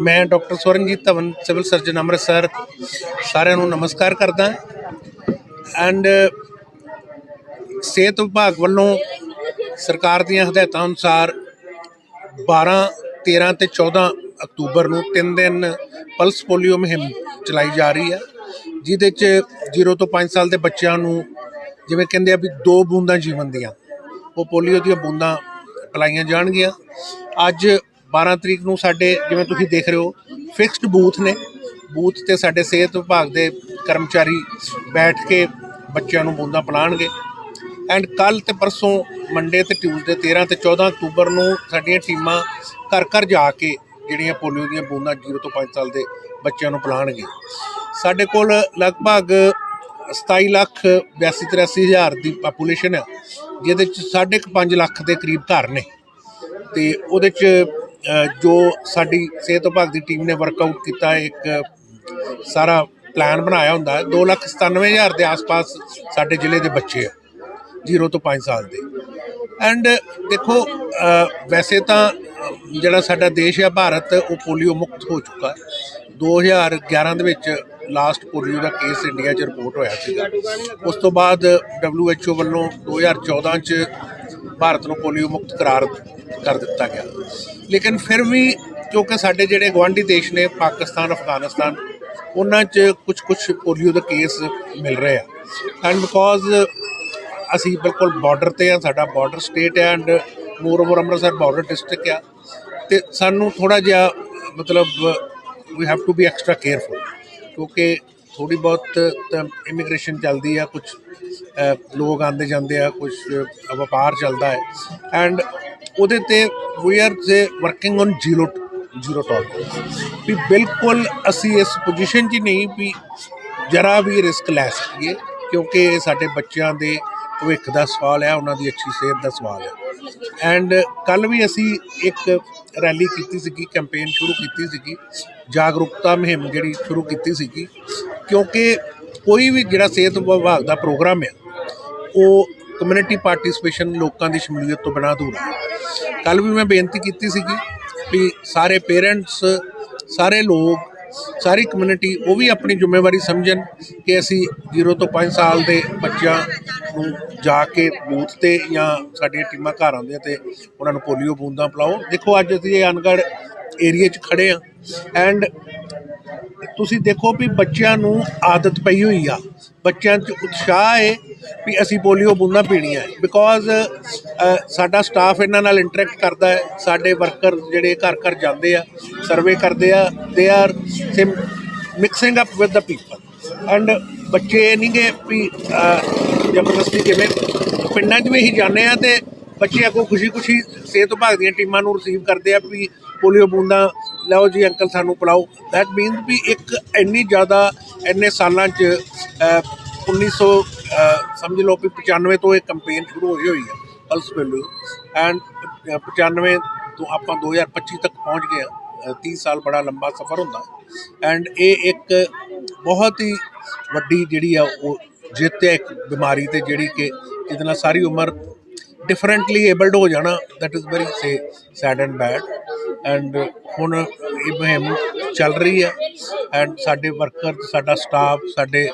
ਮੈਂ doctor Swaranjit Dhawan, civil surgeon Amritsar, ਸਾਰਿਆਂ ਨੂੰ ਨਮਸਕਾਰ ਕਰਦਾ ਐਂਡ ਸਿਹਤ ਵਿਭਾਗ ਵੱਲੋਂ ਸਰਕਾਰ ਦੀਆਂ ਹਦਾਇਤਾਂ ਅਨੁਸਾਰ 12 13 ਤੇ 14 ਅਕਤੂਬਰ ਨੂੰ ਤਿੰਨ ਦਿਨ ਪਲਸ ਪੋਲੀਓ ਮੁਹਿੰਮ ਚਲਾਈ ਜਾ ਰਹੀ ਹੈ, ਜਿਹਦੇ ਚ 0 ਤੋਂ 5 ਸਾਲ ਦੇ ਬੱਚਿਆਂ ਨੂੰ ਜਿਵੇਂ ਕਹਿੰਦੇ ਆ ਵੀ ਦੋ ਬੂੰਦਾਂ ਜੀਵਨ ਦੀਆਂ, ਉਹ ਪੋਲੀਓ ਦੀਆਂ ਬੂੰਦਾਂ ਪਿਲਾਈਆਂ ਜਾਣਗੀਆਂ। ਅੱਜ 12 ਤਰੀਕ ਨੂੰ ਸਾਡੇ, ਜਿਵੇਂ ਤੁਸੀਂ ਦੇਖ ਰਹੇ ਹੋ ਫਿਕਸਡ ਬੂਥ ਨੇ। ਬੂਥ ਤੇ ਸਾਡੇ ਸਿਹਤ ਵਿਭਾਗ ਦੇ ਕਰਮਚਾਰੀ ਬੈਠ ਕੇ ਬੱਚਿਆਂ ਨੂੰ ਬੂੰਦਾਂ ਪਿਲਾਣਗੇ। ਐਂਡ ਕੱਲ ਤੇ ਪਰਸੋਂ ਮੰਡੇ ਤੇ ਟਿਊਜ਼ਡੇ 13 ਤੇ 14 ਅਕਤੂਬਰ ਨੂੰ ਸਾਡੀਆਂ ਟੀਮਾਂ ਘਰ ਘਰ ਜਾ ਕੇ ਜਿਹੜੀਆਂ ਪੋਲੀਓ ਦੀਆਂ ਬੂੰਦਾਂ 0 ਤੋਂ 5 ਸਾਲ ਦੇ ਬੱਚਿਆਂ ਨੂੰ ਪਿਲਾਣਗੇ। ਸਾਡੇ ਕੋਲ ਲਗਭਗ 27 ਲੱਖ 82 83 ਹਜ਼ਾਰ ਦੀ ਪਾਪੂਲੇਸ਼ਨ ਹੈ ਜਿਹਦੇ ਚ 5.5 ਲੱਖ ਦੇ ਕਰੀਬ ਘਰ ਨੇ। ਤੇ ਉਹਦੇ ਚ ਜੋ ਸਾਡੀ ਸਿਹਤ ਵਿਭਾਗ ਦੀ ਟੀਮ ਨੇ ਵਰਕਆਊਟ ਕੀਤਾ ਇੱਕ ਸਾਰਾ ਪਲਾਨ ਬਣਾਇਆ ਹੁੰਦਾ ਹੈ। 2,97,000 ਦੇ ਆਸ-ਪਾਸ ਸਾਡੇ ਜ਼ਿਲ੍ਹੇ ਦੇ ਬੱਚੇ ਆ 0 ਤੋਂ 5 ਸਾਲ ਦੇ। ਐਂਡ ਦੇਖੋ ਵੈਸੇ ਤਾਂ ਜਿਹੜਾ ਸਾਡਾ ਦੇਸ਼ ਹੈ ਭਾਰਤ ਉਹ ਪੋਲੀਓ ਮੁਕਤ ਹੋ ਚੁੱਕਾ ਹੈ। 2011 ਦੇ ਵਿੱਚ ਲਾਸਟ ਪੋਲੀਓ ਦਾ ਕੇਸ ਇੰਡੀਆ 'ਚ ਰਿਪੋਰਟ ਹੋਇਆ ਸੀਗਾ। ਉਸ ਤੋਂ ਬਾਅਦ WHO ਵੱਲੋਂ 2014 'ਚ ਭਾਰਤ ਨੂੰ ਪੋਲੀਓ ਮੁਕਤ ਕਰਾਰ ਕਰ ਦਿੱਤਾ ਗਿਆ। ਲੇਕਿਨ ਫਿਰ ਵੀ ਕਿਉਂਕਿ ਸਾਡੇ ਜਿਹੜੇ ਗਵਾਂਢੀ ਦੇਸ਼ ਨੇ, ਪਾਕਿਸਤਾਨ, ਅਫਗਾਨਿਸਤਾਨ, ਉਹਨਾਂ 'ਚ ਕੁਝ ਕੁਝ ਪੋਲੀਓ ਦੇ ਕੇਸ ਮਿਲ ਰਹੇ ਆ। ਐਂਡ ਬਿਕੋਜ਼ ਅਸੀਂ ਬਿਲਕੁਲ ਬਾਰਡਰ ਤੇ ਆ, ਸਾਡਾ ਬਾਰਡਰ ਸਟੇਟ ਹੈ and moreover Amritsar border district ਆ, ਤੇ ਸਾਨੂੰ ਥੋੜਾ ਜਿਹਾ ਮਤਲਬ we have to be extra careful ਕਿਉਂਕਿ ਥੋੜੀ ਬਹੁਤ ਇਮੀਗ੍ਰੇਸ਼ਨ ਚੱਲਦੀ ਆ ਕੁਝ ਲੋਕ ਆਉਂਦੇ ਜਾਂਦੇ ਆ ਕੁਝ ਵਪਾਰ ਚੱਲਦਾ ਹੈ। ਐਂਡ ਉਹਦੇ ਤੇ we are say working on zero zero tolerance ਵੀ ਬਿਲਕੁਲ ਅਸੀਂ ਇਸ ਪੋਜੀਸ਼ਨ 'ਚ ਨਹੀਂ ਵੀ ਜਰਾ ਵੀ ਰਿਸਕ ਲੈ ਸਕੀਏ, ਕਿਉਂਕਿ ਇਹ ਸਾਡੇ ਬੱਚਿਆਂ ਦੇ ਭਵਿੱਖ ਦਾ ਸਵਾਲ ਹੈ, ਉਹਨਾਂ ਦੀ ਅੱਛੀ ਸਿਹਤ ਦਾ ਸਵਾਲ ਹੈ। ਐਂਡ ਕੱਲ ਵੀ ਅਸੀਂ ਇੱਕ ਰੈਲੀ ਕੀਤੀ ਸੀਗੀ ਕੈਂਪੇਨ ਸ਼ੁਰੂ ਕੀਤੀ ਸੀਗੀ, ਜਾਗਰੂਕਤਾ ਮੁਹਿੰਮ ਜਿਹੜੀ ਸ਼ੁਰੂ ਕੀਤੀ ਸੀਗੀ, ਕਿਉਂਕਿ ਕੋਈ ਵੀ ਜਿਹੜਾ ਸਿਹਤ ਵਿਭਾਗ ਦਾ ਪ੍ਰੋਗਰਾਮ ਹੈ ਉਹ ਕਮਿਊਨਿਟੀ ਪਾਰਟਿਸਿਪੇਸ਼ਨ ਲੋਕਾਂ ਦੀ ਸ਼ਮੂਲੀਅਤ ਤੋਂ ਬਿਨਾਂ ਦੂਰ ਹੈ। ਕੱਲ ਵੀ ਮੈਂ ਬੇਨਤੀ ਕੀਤੀ ਸੀਗੀ ਵੀ ਸਾਰੇ ਪੇਰੈਂਟਸ ਸਾਰੇ ਲੋਕ, ਸਾਰੀ ਕਮਿਊਨਿਟੀ ਉਹ ਵੀ ਆਪਣੀ ਜ਼ਿੰਮੇਵਾਰੀ ਸਮਝਣ ਕਿ ਅਸੀਂ 0 ਤੋਂ 5 ਸਾਲ ਦੇ ਬੱਚਿਆਂ ਨੂੰ ਜਾ ਕੇ ਬੂਥ ਤੇ ਜਾਂ ਸਾਡੀਆਂ ਟੀਮਾਂ ਘਰ ਆਉਂਦੀਆਂ ਤੇ ਉਹਨਾਂ ਨੂੰ ਪੋਲੀਓ ਬੂੰਦਾਂ ਪਿਲਾਓ। ਦੇਖੋ ਅੱਜ ਅਸੀਂ ਇਹ ਅਨਗੜ ਏਰੀਆ 'ਚ ਖੜੇ ਆ ਐਂਡ ਤੁਸੀਂ ਦੇਖੋ ਵੀ ਬੱਚਿਆਂ ਨੂੰ ਆਦਤ ਪਈ ਹੋਈ ਆ। ਬੱਚਿਆਂ 'ਚ ਉਤਸ਼ਾਹ ਹੈ ਵੀ ਅਸੀਂ ਪੋਲੀਓ ਬੂੰਦਾਂ ਪੀਣੀਆਂ ਬਿਕੋਜ਼ ਸਾਡਾ ਸਟਾਫ ਇਹਨਾਂ ਨਾਲ ਇੰਟਰੈਕਟ ਕਰਦਾ ਹੈ। ਸਾਡੇ ਵਰਕਰ ਜਿਹੜੇ ਘਰ ਘਰ ਜਾਂਦੇ ਆ ਸਰਵੇ ਕਰਦੇ ਆ they are seem mixing up with the people and ਬੱਚੇ ਇਹ ਨਹੀਂ ਗੇ ਵੀ ਅਹ, ਜ਼ਬਰਦਸਤੀ ਜਿਵੇਂ ਪਿੰਡਾਂ 'ਚ ਵੀ ਹੀ ਜਾਂਦੇ ਆ ਤੇ ਬੱਚੇ ਅੱਗੋਂ ਖੁਸ਼ੀ-ਖੁਸ਼ੀ ਸਿਹਤ ਵਿਭਾਗ ਦੀਆਂ ਟੀਮਾਂ ਨੂੰ ਰਿਸੀਵ ਕਰਦੇ ਆ ਵੀ ਪੋਲੀਓ ਬੂੰਦਾਂ ਲਓ ਜੀ ਅੰਕਲ ਸਾਨੂੰ ਪਿਲਾਓ। ਦੈਟ ਮੀਨਸ ਵੀ ਇੱਕ ਇੰਨੀ ਜ਼ਿਆਦਾ ਇੰਨੇ ਸਾਲਾਂ 'ਚ ਅਹ, 1900 ਸਮਝ ਲਓ ਵੀ 95 ਤੋਂ ਇਹ ਕੈਂਪੇਨ ਸ਼ੁਰੂ ਹੋਈ ਹੋਈ ਹੈ ਪਲਸ ਵੈਲਿਊ ਐਂਡ 95 ਤੋਂ ਆਪਾਂ 2025 ਤੱਕ ਪਹੁੰਚ ਗਏ ਹਾਂ। ਅਹ, 30 ਸਾਲ ਬੜਾ ਲੰਬਾ ਸਫ਼ਰ ਹੁੰਦਾ ਐਂਡ ਇਹ ਇੱਕ ਬਹੁਤ ਹੀ ਵੱਡੀ ਜਿਹੜੀ ਆ ਉਹ ਜਿੱਤ ਹੈ ਇੱਕ ਬਿਮਾਰੀ ਤੇ ਜਿਹੜੀ ਕਿ ਜਿਹਦੇ ਨਾਲ ਸਾਰੀ ਉਮਰ ਡਿਫਰੈਂਟਲੀ ਏਬਲਡ ਹੋ ਜਾਣਾ that is very say sad and bad and ਹੁਣ ਇਹ ਮੁਹਿੰਮ ਚੱਲ ਰਹੀ ਹੈ ਐਂਡ ਸਾਡੇ ਵਰਕਰ ਸਾਡਾ ਸਟਾਫ ਸਾਡੇ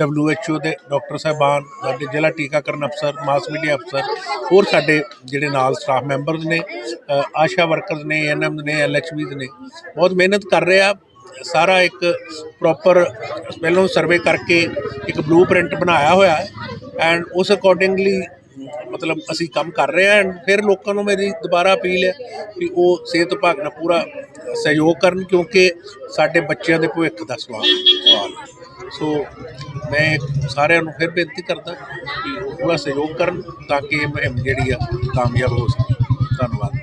WHO ਦੇ ਡਾਕਟਰ ਸਾਹਿਬਾਨ, ਸਾਡੇ ਜ਼ਿਲ੍ਹਾ ਟੀਕਾਕਰਨ ਅਫਸਰ ਮਾਸ ਮੀਡੀਆ ਅਫਸਰ, ਹੋਰ ਸਾਡੇ ਜਿਹੜੇ ਨਾਲ ਸਟਾਫ ਮੈਂਬਰਸ ਨੇ ਆਸ਼ਾ ਵਰਕਰਸ ਨੇ ਐਨਐਮ ਨੇ ਐਲਐਚਬੀਜ਼ ਨੇ, ਬਹੁਤ ਮਿਹਨਤ ਕਰ ਰਹੇ ਆ। ਸਾਰਾ ਇੱਕ ਪ੍ਰੋਪਰ ਪਹਿਲਾਂ ਸਰਵੇ ਕਰਕੇ ਇੱਕ ਬਲੂਪ੍ਰਿੰਟ ਬਣਾਇਆ ਹੋਇਆ ਹੈ। ਐਂਡ ਉਸ ਅਕੋਰਡਿੰਗਲੀ ਮਤਲਬ ਅਸੀਂ ਕੰਮ ਕਰ ਰਹੇ ਹਾਂ ਫਿਰ ਲੋਕਾਂ ਨੂੰ ਮੇਰੀ ਦੁਬਾਰਾ ਅਪੀਲ ਹੈ ਕਿ ਉਹ ਸਿਹਤ ਵਿਭਾਗ ਨਾਲ ਪੂਰਾ ਸਹਿਯੋਗ ਕਰਨ, ਕਿਉਂਕਿ ਸਾਡੇ ਬੱਚਿਆਂ ਦੇ ਭਵਿੱਖ ਦਾ ਸਵਾਲ ਸਵਾਲ ਸੋ ਮੈਂ ਸਾਰਿਆਂ ਨੂੰ ਫਿਰ ਬੇਨਤੀ ਕਰਦਾ ਕਿ ਉਹ ਪੂਰਾ ਸਹਿਯੋਗ ਕਰਨ ਤਾਂ ਕਿ ਇਹ ਮੁਹਿੰਮ ਜਿਹੜੀ ਆ ਕਾਮਯਾਬ ਹੋ ਸਕੇ। ਧੰਨਵਾਦ।